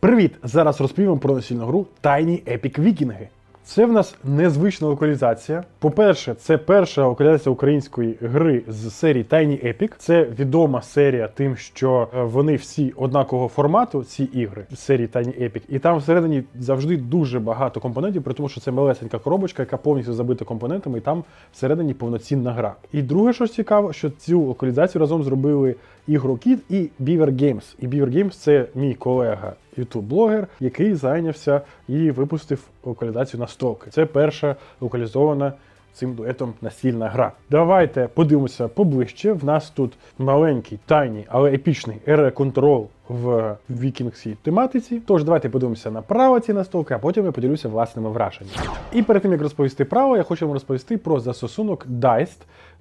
Привіт! Зараз розповім вам про настільну гру Tiny Epic Вікінги. Це в нас незвична локалізація. По-перше, це перша локалізація української гри з серії Tiny Epic. Це відома серія тим, що е, вони всі однакового формату, ці ігри з серії Tiny Epic. І там всередині завжди дуже багато компонентів, при тому, що це малесенька коробочка, яка повністю забита компонентами, і там всередині повноцінна гра. І друге, що цікаво, що цю локалізацію разом зробили Ігрокіт і Beaver Games. І Beaver Games це мій колега ютуб-блогер, який зайнявся і випустив локалізацію настолки. Це перша локалізована цим дуетом настільна гра. Давайте подивимося поближче. В нас тут маленький, тайний, але епічний ере контрол в вікінгській тематиці. Тож давайте подивимося на право ці настолки, а потім я поділюся власними враженнями. І перед тим як розповісти право, я хочу вам розповісти про застосунок Diced.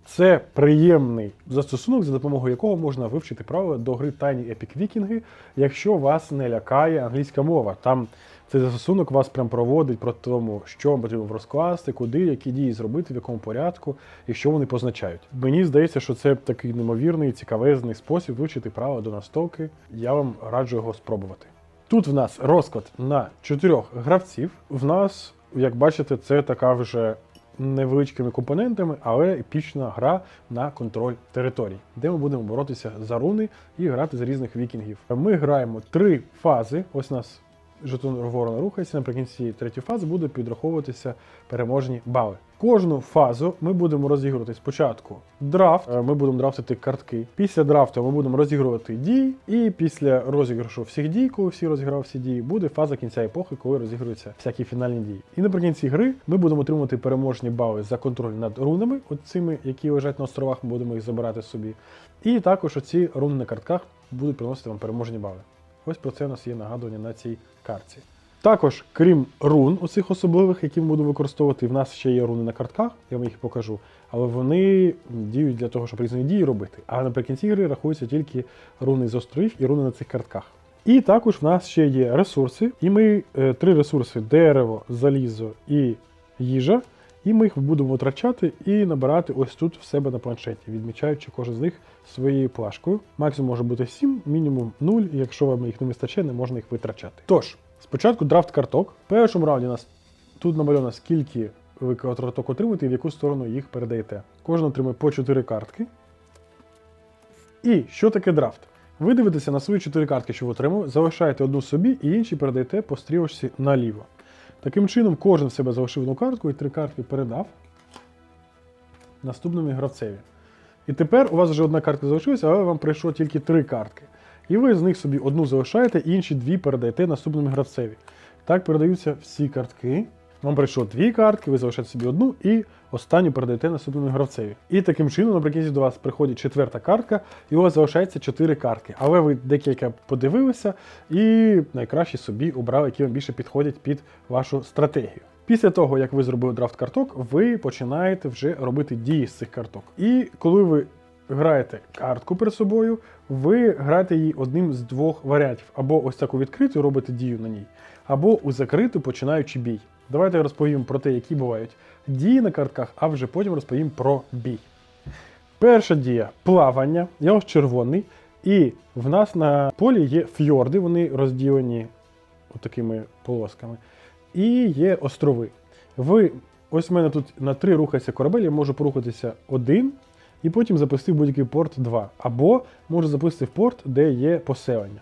Це приємний застосунок, за допомогою якого можна вивчити правила до гри Tiny Epic Вікінги, якщо вас не лякає англійська мова. Там цей застосунок вас прям проводить про тому, що вам потрібно розкласти, куди, які дії зробити, в якому порядку і що вони позначають. Мені здається, що це такий неймовірний, цікавезний спосіб вивчити правила до настолки. Я вам раджу його спробувати. Тут в нас розклад на чотирьох гравців. В нас, як бачите, це така вже невеличкими компонентами, але епічна гра на контроль територій, де ми будемо боротися за руни і грати за різних вікінгів. Ми граємо три фази. Ось у нас жетон ворона рухається. Наприкінці третьої фази буде підраховуватися переможні бали. Кожну фазу ми будемо розігрувати спочатку драфт. е, Ми будемо драфтити картки. Після драфту ми будемо розігрувати дії. І після розіграшу всіх дій, коли всі розіграв всі дії, буде фаза кінця епохи, коли розігруються всякі фінальні дії. І наприкінці гри ми будемо отримувати переможні бали за контроль над рунами, от цими, які лежать на островах, ми будемо їх забирати собі. І також оці руни на картках будуть приносити вам переможні бали. Ось про це у нас є нагадування на цій картці. Також, крім рун, оцих особливих, які ми будемо використовувати, в нас ще є руни на картках, я вам їх покажу. Але вони діють для того, щоб різні дії робити. А наприкінці гри рахуються тільки руни з островів і руни на цих картках. І також в нас ще є ресурси, і ми е, три ресурси: дерево, залізо і їжа. І ми їх будемо витрачати і набирати ось тут в себе на планшеті, відмічаючи кожен з них своєю плашкою. Максимум може бути 7, мінімум 0, і якщо вам їх не вистачає, не можна їх витрачати. Тож, спочатку драфт карток. В першому раунді у нас тут намальовано, скільки ви карток отримуєте і в яку сторону їх передаєте. Кожен отримує по 4 картки. І що таке драфт? Ви дивитеся на свої 4 картки, що ви отримали, залишаєте одну собі і інші передаєте по стрілочці наліво. Таким чином, кожен в себе залишив одну картку і три картки передав наступному гравцеві. І тепер у вас вже одна картка залишилася, але вам прийшло тільки три картки. І ви з них собі одну залишаєте, інші дві передаєте наступному гравцеві. Так передаються всі картки. Вам прийшло дві картки, ви залишаєте собі одну і останню передаєте наступному гравцеві. І таким чином, наприкінці до вас приходить четверта картка, і у вас залишається чотири картки. Але ви декілька подивилися і найкраще собі обрали, які вам більше підходять під вашу стратегію. Після того, як ви зробили драфт карток, ви починаєте вже робити дії з цих карток. І коли ви граєте картку перед собою, ви граєте її одним з двох варіантів. Або ось таку відкриту робите дію на ній, або у закриту починаючи бій. Давайте розповім про те, які бувають дії на картках, а вже потім розповім про бій. Перша дія плавання. Я ось червоний. І в нас на полі є фьорди, вони розділені такими полосками. І є острови. Ви, ось в мене тут на три рухається корабель, я можу порухатися один, і потім запустити в будь-який порт 2. Або можу запустити в порт, де є поселення.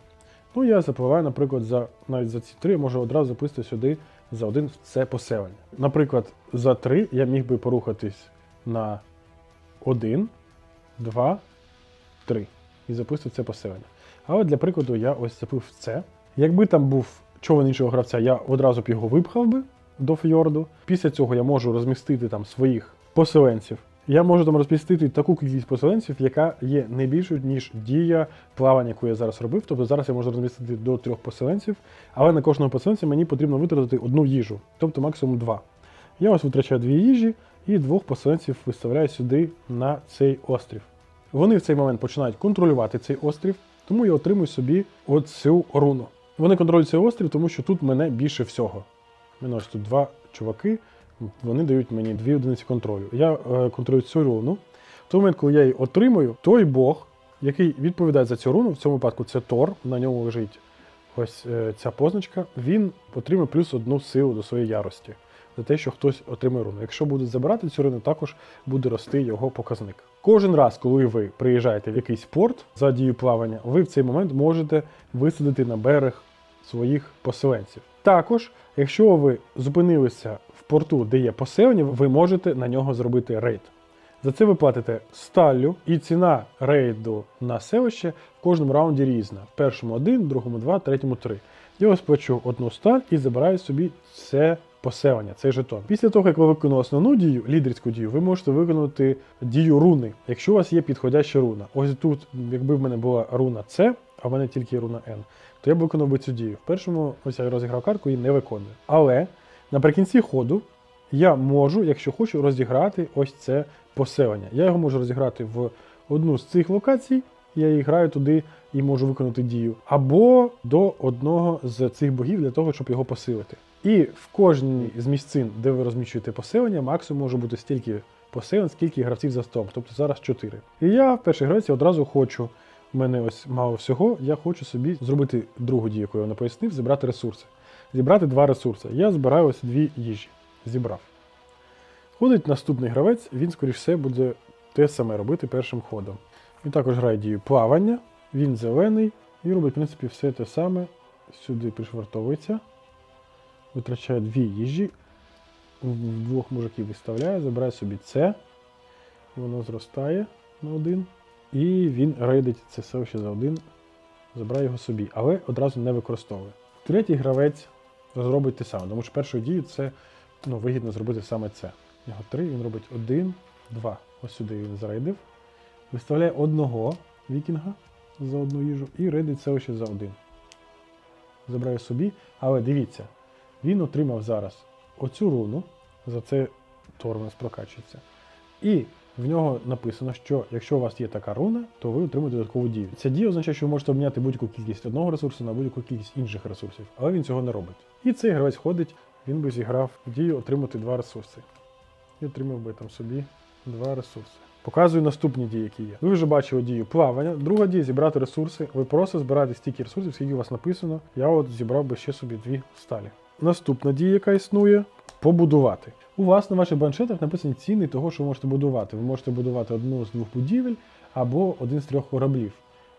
Ну, я запливаю, наприклад, за навіть за ці три, я можу одразу запустити сюди за один в це поселення. Наприклад, за три я міг би порухатись на один, два, три. І запустити це поселення. Але для прикладу я ось запив це. Якби там був човен іншого гравця, я одразу б його випхав би до фьорду. Після цього я можу розмістити там своїх поселенців. Я можу там розмістити таку кількість поселенців, яка є не більшою, ніж дія плавання, яку я зараз робив. Тобто зараз я можу розмістити до трьох поселенців, але на кожного поселенця мені потрібно витратити одну їжу, тобто максимум два. Я ось витрачаю дві їжі і двох поселенців виставляю сюди на цей острів. Вони в цей момент починають контролювати цей острів, тому я отримую собі оцю руну. Вони контролюють цей острів, тому що тут мене більше всього. Мене ось тут два чуваки, вони дають мені дві одиниці контролю. Я е, контролюю цю руну. В той момент, коли я її отримую, той Бог, який відповідає за цю руну, в цьому випадку це Тор, на ньому лежить ось е, ця позначка, він отримує плюс одну силу до своєї ярості за те, що хтось отримує руну. Якщо будуть забирати цю руну, також буде рости його показник. Кожен раз, коли ви приїжджаєте в якийсь порт за дію плавання, ви в цей момент можете висадити на берег своїх поселенців. Також, якщо ви зупинилися в порту, де є поселення, ви можете на нього зробити рейд. За це ви платите сталлю, і ціна рейду на селище в кожному раунді різна. В першому один, другому два, третьому три. Я ось плачу одну сталь і забираю собі це поселення, цей жетон. Після того, як ви виконали основну дію, лідерську дію, ви можете виконати дію руни, якщо у вас є підходяща руна. Ось тут, якби в мене була руна С, а в мене тільки руна N, то я б виконав би цю дію. В першому ось я розіграв картку і не виконую. Але наприкінці ходу я можу, якщо хочу, розіграти ось це поселення. Я його можу розіграти в одну з цих локацій, я її граю туди і можу виконати дію, або до одного з цих богів для того, щоб його посилити. І в кожній з місцин, де ви розміщуєте поселення, максимум може бути стільки поселень, скільки гравців за столом, тобто зараз 4. І я в першій гравці одразу хочу. У мене ось мало всього, я хочу собі зробити другу дію, яку я не пояснив, зібрати ресурси. Зібрати два ресурси. Я збираю ось дві їжі. Зібрав. Ходить наступний гравець, він, скоріш все, буде те саме робити першим ходом. Він також грає дію плавання, він зелений і робить, в принципі, все те саме. Сюди пришвартовується, витрачає дві їжі, двох мужиків виставляє, забирає собі це, воно зростає на один. І він рейдить це селище за один, забирає його собі, але одразу не використовує. Третій гравець зробить те саме, тому що першою дією це ну, вигідно зробити саме це. У нього три, він робить один, два. Ось сюди він зарейдив. Виставляє одного вікінга за одну їжу і рейдить селище за один. Забирає собі, але дивіться, він отримав зараз оцю руну, за це Тормес прокачується. І в нього написано, що якщо у вас є така руна, то ви отримуєте додаткову дію. Ця дія означає, що ви можете обміняти будь-яку кількість одного ресурсу на будь-яку кількість інших ресурсів, але він цього не робить. І цей гравець ходить, він би зіграв дію отримати два ресурси. І отримав би там собі два ресурси. Показую наступні дії, які є. Ви вже бачили дію плавання. Друга дія зібрати ресурси. Ви просто збираєте стільки ресурсів, скільки у вас написано. Я от зібрав би ще собі дві сталі. Наступна дія, яка існує, побудувати. У вас на ваших баншетах написані ціни того, що ви можете будувати. Ви можете будувати одну з двох будівель або один з трьох кораблів.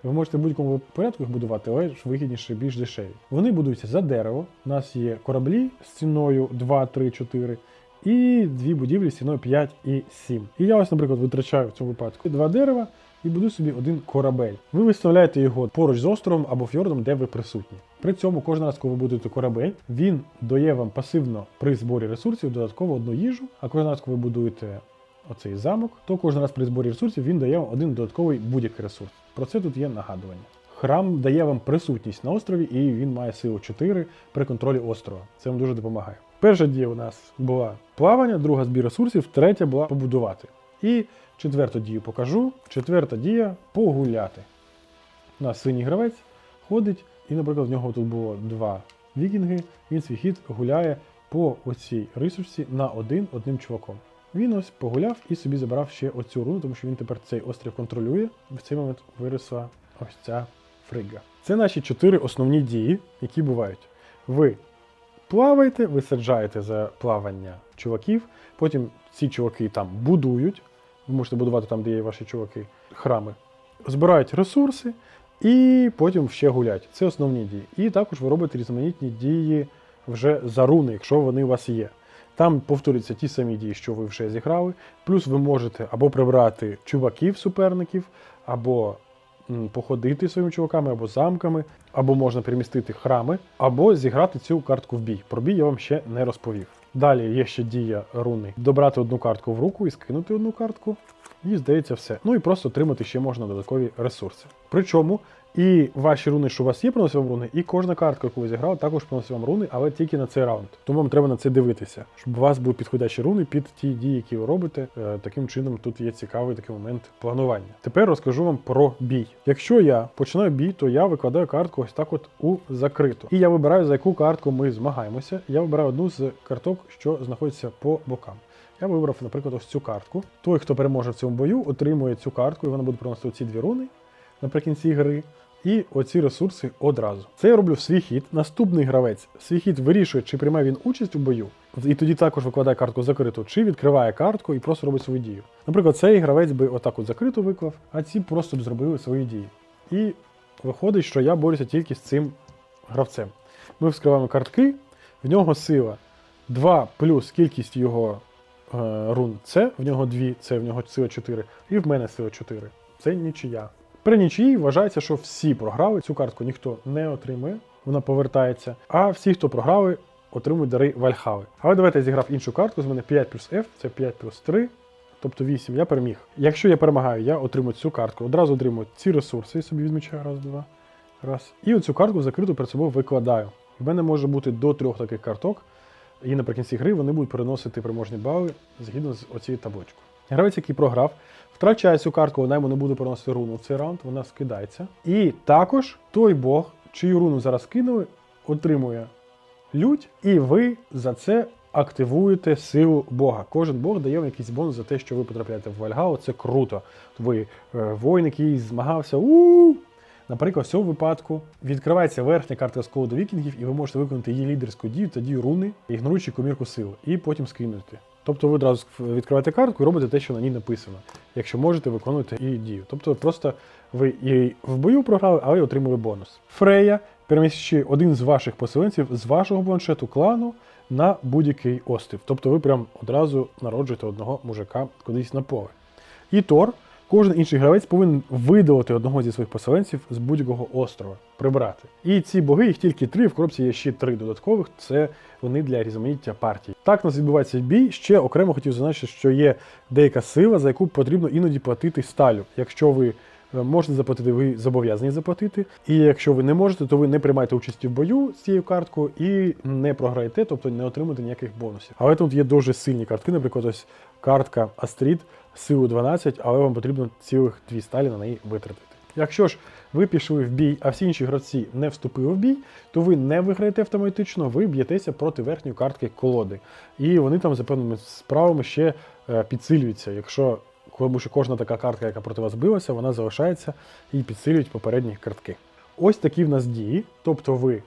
Ви можете в будь-якому порядку їх будувати, але ж вигідніше більш дешеві. Вони будуються за дерево. У нас є кораблі з ціною 2, 3, 4 і дві будівлі з ціною 5 і 7. І я ось, наприклад, витрачаю в цьому випадку два дерева і будую собі один корабель. Ви виставляєте його поруч з островом або фьордом, де ви присутні. При цьому кожен раз, коли ви будуєте корабель, він дає вам пасивно при зборі ресурсів додатково одну їжу, а кожен раз, коли ви будуєте оцей замок, то кожен раз при зборі ресурсів він дає вам один додатковий будь-який ресурс. Про це тут є нагадування. Храм дає вам присутність на острові, і він має силу 4 при контролі острова. Це вам дуже допомагає. Перша дія у нас була плавання, друга збір ресурсів, третя була побудувати. І четверту дію покажу. Четверта дія погуляти. У нас синій гравець ходить, і, наприклад, в нього тут було два вікінги. Він свій хід гуляє по оцій ресурсі на один одним чуваком. Він ось погуляв і собі забрав ще оцю руну, тому що він тепер цей острів контролює. В цей момент виросла ось ця фрига. Це наші чотири основні дії, які бувають. Ви плаваєте, ви саджаєте за плавання чуваків, потім ці чуваки там будують. Ви можете будувати там, де є ваші чуваки, храми, збирають ресурси і потім ще гулять. Це основні дії. І також ви робите різноманітні дії вже за руни, якщо вони у вас є. Там повторюються ті самі дії, що ви вже зіграли. Плюс ви можете або прибрати чуваків, суперників, або походити своїми чуваками, або замками, або можна перемістити храми, або зіграти цю картку в бій. Про бій я вам ще не розповів. Далі є ще дія руни: добрати одну картку в руку і скинути одну картку. І здається, все. Ну і просто отримати ще можна додаткові ресурси. Причому і ваші руни, що у вас є, приносять вам руни, і кожна картка, яку ви зіграли, також приносить вам руни, але тільки на цей раунд. Тому вам треба на це дивитися, щоб у вас були підходящі руни під ті дії, які ви робите. Е, Таким чином, тут є цікавий такий момент планування. Тепер розкажу вам про бій. Якщо я починаю бій, то я викладаю картку ось так от у закриту. І я вибираю, за яку картку ми змагаємося. Я вибираю одну з карток, що знаходиться по бокам. Я вибрав, наприклад, ось цю картку. Той, хто переможе в цьому бою, отримує цю картку, і вона буде приносити ці дві руни наприкінці гри. І оці ресурси одразу. Це я роблю в свій хід. Наступний гравець свій хід вирішує, чи приймає він участь у бою, і тоді також викладає картку закриту, чи відкриває картку і просто робить свою дію. Наприклад, цей гравець би отак от закриту виклав, а ці просто б зробили свої дії. І виходить, що я борюся тільки з цим гравцем. Ми вскриваємо картки, в нього сила 2 плюс кількість його е, рун це, в нього 2, це в нього сила 4, і в мене сила 4. Це нічия. При нічиї вважається, що всі програли, цю картку ніхто не отримує, вона повертається. А всі, хто програли, отримують дари Вальхали. Але давайте я зіграв іншу картку, з мене 5 плюс F, це 5 плюс 3, тобто 8. Я переміг. Якщо я перемагаю, я отримую цю картку. Одразу отримую ці ресурси, я собі відмічаю раз, два. Раз. І оцю картку закриту перед собою викладаю. В мене може бути до трьох таких карток, і наприкінці гри вони будуть переносити переможні бали згідно з оцією табличкою. Гравець, який програв, втрачає цю картку, вона йому не буде переносити руну в цей раунд, вона скидається. І також той бог, чию руну зараз кинули, отримує лють, і ви за це активуєте силу Бога. Кожен Бог дає вам якийсь бонус за те, що ви потрапляєте в Вальгалу. Це круто. Ви е, воїн, змагався. у Наприклад, в цьому випадку відкривається верхня картка з колоду вікінгів, і ви можете виконати її лідерську дію та дію руни, ігноруючи комірку сили, і потім скинути. Тобто ви одразу відкриваєте картку і робите те, що на ній написано. Якщо можете, виконуєте її дію. Тобто просто ви її в бою програли, але й отримали бонус. Фрея переміщує один з ваших поселенців з вашого планшету клану на будь-який острів. Тобто ви прям одразу народжуєте одного мужика кудись на поле. І Тор, кожен інший гравець повинен видалити одного зі своїх поселенців з будь-якого острова, прибрати. І ці боги, їх тільки три, в коробці є ще три додаткових, це вони для різноманіття партій. Так у нас відбувається бій. Ще окремо хотів зазначити, що є деяка сила, за яку потрібно іноді платити сталю. Якщо ви можете заплатити, ви зобов'язані заплатити. І якщо ви не можете, то ви не приймаєте участі в бою з цією карткою і не програєте, тобто не отримуєте ніяких бонусів. Але тут є дуже сильні картки, наприклад, ось картка Астрід, силу 12, але вам потрібно цілих дві сталі на неї витратити. Якщо ж ви пішли в бій, а всі інші гравці не вступили в бій, то ви не виграєте автоматично, ви б'єтеся проти верхньої картки колоди. І вони там за певними справами ще е, підсилюються. Якщо тому що кожна така картка, яка проти вас билася, вона залишається і підсилюють попередні картки. Ось такі в нас дії. Тобто ви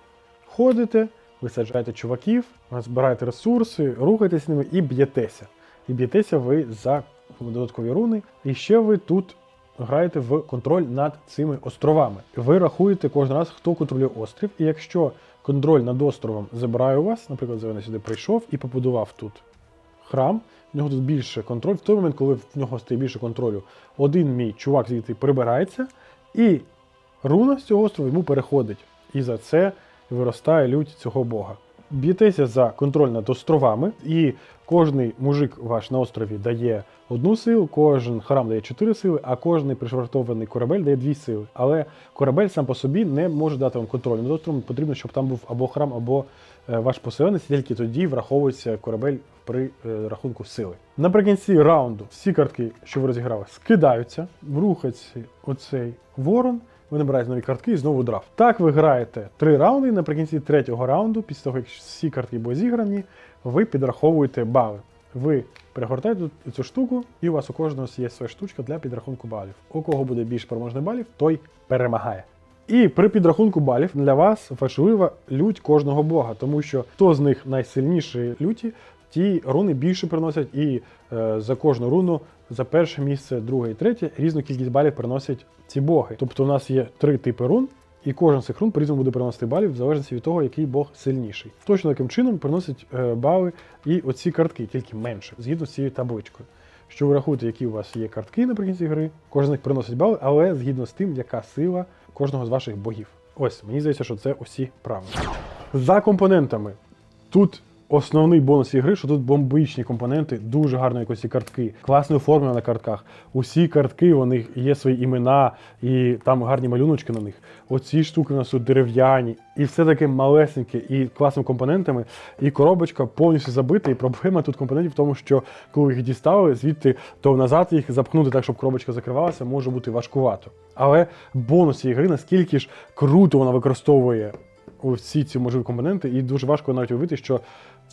ходите, ви саджаєте чуваків, збираєте ресурси, рухаєтесь ними і б'єтеся. І б'єтеся ви за додаткові руни. І ще ви тут граєте в контроль над цими островами. Ви рахуєте кожен раз, хто контролює острів, і якщо контроль над островом забирає у вас, наприклад, Зелений сюди прийшов і побудував тут храм, в нього тут більше контроль. В той момент, коли в нього стає більше контролю, один мій чувак звідти прибирається, і руна з цього острова йому переходить. І за це виростає лють цього бога. Б'єтеся за контроль над островами, і кожний мужик ваш на острові дає одну силу, кожен храм дає чотири сили, а кожний пришвартований корабель дає дві сили. Але корабель сам по собі не може дати вам контроль. Над островом потрібно, щоб там був або храм, або е, ваш поселенець, тільки тоді враховується корабель при е, рахунку сили. Наприкінці раунду всі картки, що ви розіграли, скидаються, рухається оцей ворон. Ви набираєте нові картки і знову драфт. Так ви граєте три раунди, наприкінці третього раунду, після того, як всі картки були зіграні, ви підраховуєте бали. Ви перегортаєте цю штуку, і у вас у кожного є своя штучка для підрахунку балів. У кого буде більш переможних балів, той перемагає. І при підрахунку балів для вас важлива лють кожного бога, тому що хто з них найсильніші люті, ті руни більше приносять, і е, за кожну руну, за перше місце, друге і третє, різну кількість балів приносять ці боги. Тобто у нас є три типи рун, і кожен з цих рун по-різному буде приносити балів, в залежності від того, який бог сильніший. Точно таким чином приносять е, бали і оці картки, тільки менше, згідно з цією табличкою. Що ви рахуєте, які у вас є картки наприкінці гри, кожен з них приносить бали, але згідно з тим, яка сила кожного з ваших богів. Ось, мені здається, що це усі правильно. За компонентами. Тут основний бонус ігри, що тут бомбичні компоненти, дуже гарно якось ці картки, класно оформлено на картках. Усі картки, у них є свої імена, і там гарні малюночки на них. Оці штуки у нас тут дерев'яні, і все таке малесеньке, і класними компонентами. І коробочка повністю забита. І проблема тут компонентів в тому, що коли їх дістали, звідти то назад їх запхнути так, щоб коробочка закривалася, може бути важкувато. Але бонус цієї гри, наскільки ж круто вона використовує всі ці можливі компоненти, і дуже важко навіть уявити, що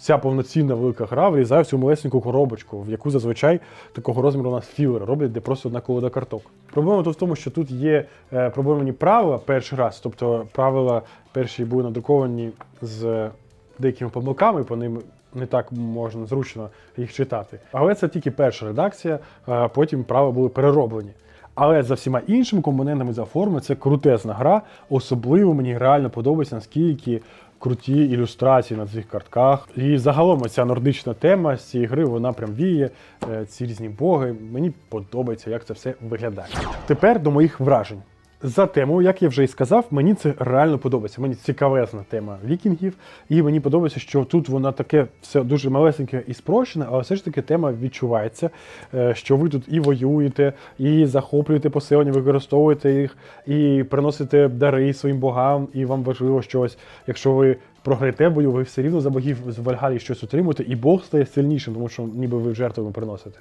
ця повноцінна велика гра влізає в цю малесеньку коробочку, в яку зазвичай такого розміру у нас філери роблять, де просто одна колода карток. Проблема тут в тому, що тут є е, проблемні правила перший раз, тобто правила перші були надруковані з деякими помилками, по ним не так можна зручно їх читати. Але це тільки перша редакція, а потім правила були перероблені. Але за всіма іншими компонентами за форми це крутезна гра. Особливо мені реально подобається, наскільки круті ілюстрації на цих картках. І загалом ця нордична тема з цієї гри вона прям віє, е, ці різні боги. Мені подобається, як це все виглядає. Тепер до моїх вражень. За темою, як я вже і сказав, мені це реально подобається. Мені цікавезна тема вікінгів, і мені подобається, що тут вона таке все дуже малесеньке і спрощене, але все ж таки тема відчувається, е, що ви тут і воюєте, і захоплюєте поселення, використовуєте їх, і приносите дари своїм богам, і вам важливо щось. Якщо ви програєте бою, ви все рівно за богів з Вальгалії щось отримуєте, і Бог стає сильнішим, тому що ніби ви жертвами приносите.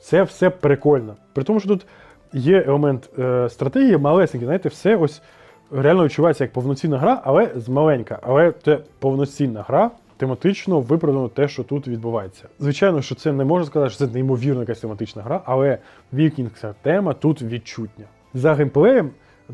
Це все прикольно. При тому, що тут є елемент е, стратегії малесенький, знаєте, все ось реально відчувається як повноцінна гра, але з маленька. Але це повноцінна гра. Тематично виправдано те, що тут відбувається. Звичайно, що це не можна сказати, що це неймовірно якась тематична гра, але вікінгська тема тут відчутня. За геймплеєм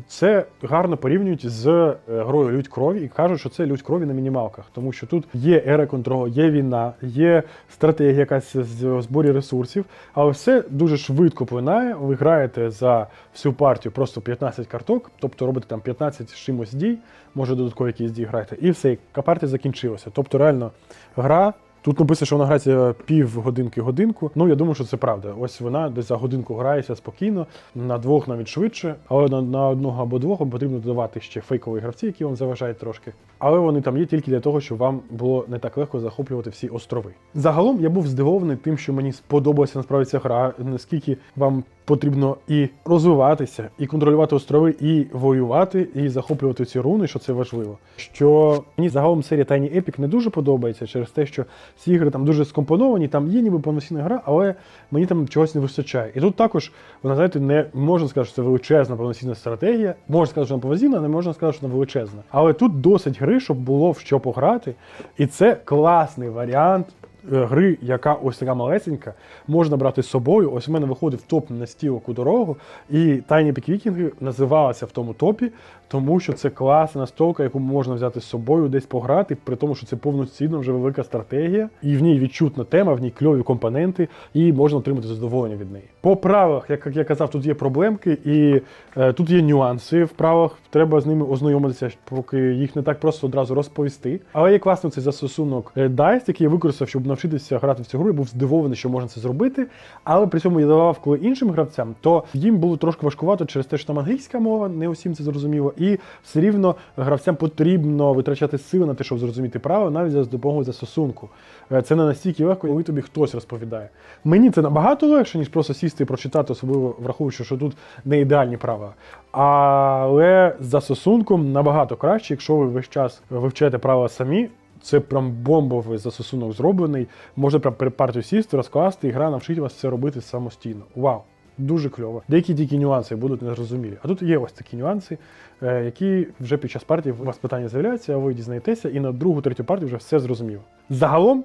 це гарно порівнюють з е, грою Людь крові і кажуть, що це людь крові на мінімалках, тому що тут є ера контролю, є війна, є стратегія якась з зборі ресурсів, але все дуже швидко плинає. Ви граєте за всю партію просто 15 карток, тобто робите там 15 чимось дій, може додаткові якісь дії граєте, і все, партія закінчилася. Тобто, реально гра. Тут написано, що вона грається пів годинки годинку. Ну я думаю, що це правда. Ось вона десь за годинку грається спокійно, на двох навіть швидше, але на, на одного або двох потрібно додавати ще фейкові гравці, які вам заважають трошки. Але вони там є тільки для того, щоб вам було не так легко захоплювати всі острови. Загалом я був здивований тим, що мені сподобалася насправді ця гра, наскільки вам потрібно і розвиватися, і контролювати острови, і воювати, і захоплювати ці руни, що це важливо. Що мені загалом серія Tiny Epic не дуже подобається через те, що ці ігри там дуже скомпоновані, там є ніби повноцінна гра, але мені там чогось не вистачає. І тут також, вона знаєте, не можна сказати, що це величезна повноцінна стратегія. Можна сказати, що вона повноцінна, не можна сказати, що вона величезна. Але тут досить гри, щоб було в що пограти. І це класний варіант. Е, Гри, яка ось така малесенька, можна брати з собою. Ось у мене виходив топ на стілку дорогу, і Epic Viking називалася в тому топі, тому що це класна настолка, яку можна взяти з собою, десь пограти, при тому, що це повноцінно вже велика стратегія, і в ній відчутна тема, в ній кльові компоненти, і можна отримати задоволення від неї. По правилах, як я казав, тут є проблемки, і е, тут є нюанси в правилах. Треба з ними ознайомитися, поки їх не так просто одразу розповісти. Але є класний цей застосунок е, Dice, який я використав, щоб навчитися грати в цю гру. Я був здивований, що можна це зробити. Але при цьому я давав, коли іншим гравцям, то їм було трошки важкувато через те, що там англійська мова, не усім це зрозуміло. І все рівно гравцям потрібно витрачати сили на те, щоб зрозуміти право, навіть за допомогою застосунку. Е, Це не настільки легко, коли тобі хтось розповідає. Мені це набагато легше, ніж просто сісти і прочитати, особливо враховуючи, що тут не ідеальні правила. Але з застосунком набагато краще, якщо ви весь час вивчаєте правила самі. Це прям бомбовий застосунок зроблений. Можна прям перед партію сісти, розкласти, і гра навчить вас це робити самостійно. Вау! Дуже кльово. Деякі тільки нюанси будуть незрозумілі. А тут є ось такі нюанси, е, які вже під час партії у вас питання з'являються, а ви дізнаєтеся, і на другу, третю партію вже все зрозуміло. Загалом,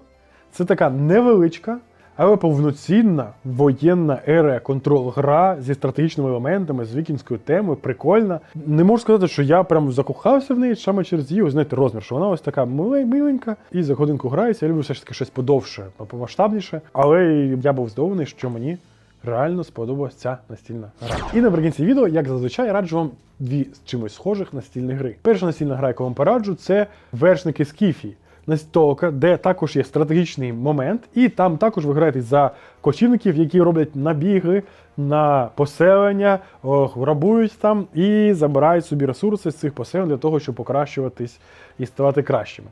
це така невеличка, але повноцінна воєнна ера контрол гра зі стратегічними елементами, з вікінською темою, прикольна. Не можу сказати, що я прям закохався в неї саме через її, знаєте, розмір, що вона ось така миле- миленька і за годинку грається. Я люблю все ж таки щось подовше, помасштабніше. Але я був здивований, що мені реально сподобалась ця настільна гра. І наприкінці відео, як зазвичай, раджу вам дві з чимось схожих настільні гри. Перша настільна гра, яку вам пораджу, це вершники Скіфії. Настолка, де також є стратегічний момент, і там також ви граєте за кочівників, які роблять набіги на поселення, грабують там і забирають собі ресурси з цих поселень для того, щоб покращуватись і ставати кращими.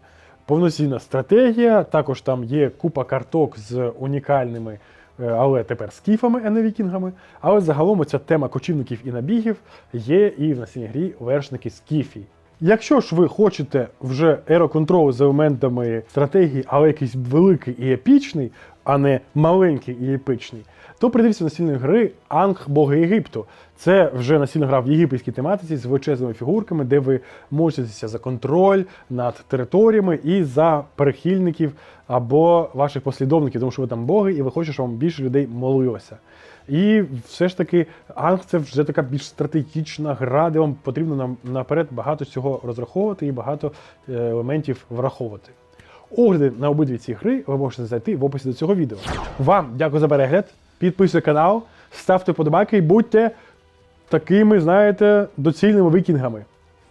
Повноцінна стратегія, також там є купа карток з унікальними, е, але тепер скіфами, а не вікінгами. Але загалом ця тема кочівників і набігів є і в настільній грі вершники скіфій. Якщо ж ви хочете вже Aero з елементами стратегії, але якийсь великий і епічний, а не маленький і епичний, то придивіться настільної гри Анг Боги Єгипту. Це вже настільна гра в єгипетській тематиці з величезними фігурками, де ви можетеся за контроль над територіями і за перехильників або ваших послідовників, тому що ви там боги, і ви хочете, щоб вам більше людей молилося. І все ж таки, Анг це вже така більш стратегічна гра, де вам потрібно нам наперед багато цього розраховувати і багато е, елементів враховувати. Огляди на обидві ці гри ви можете знайти в описі до цього відео. Вам дякую за перегляд. Підписуйте канал, ставте подобайки і будьте такими, знаєте, доцільними вікінгами.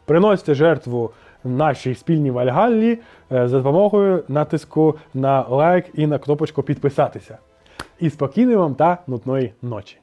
Приносите жертву нашій спільній Вальгаллі е, за допомогою натиску на лайк і на кнопочку підписатися. І спокійної вам та нутної ночі.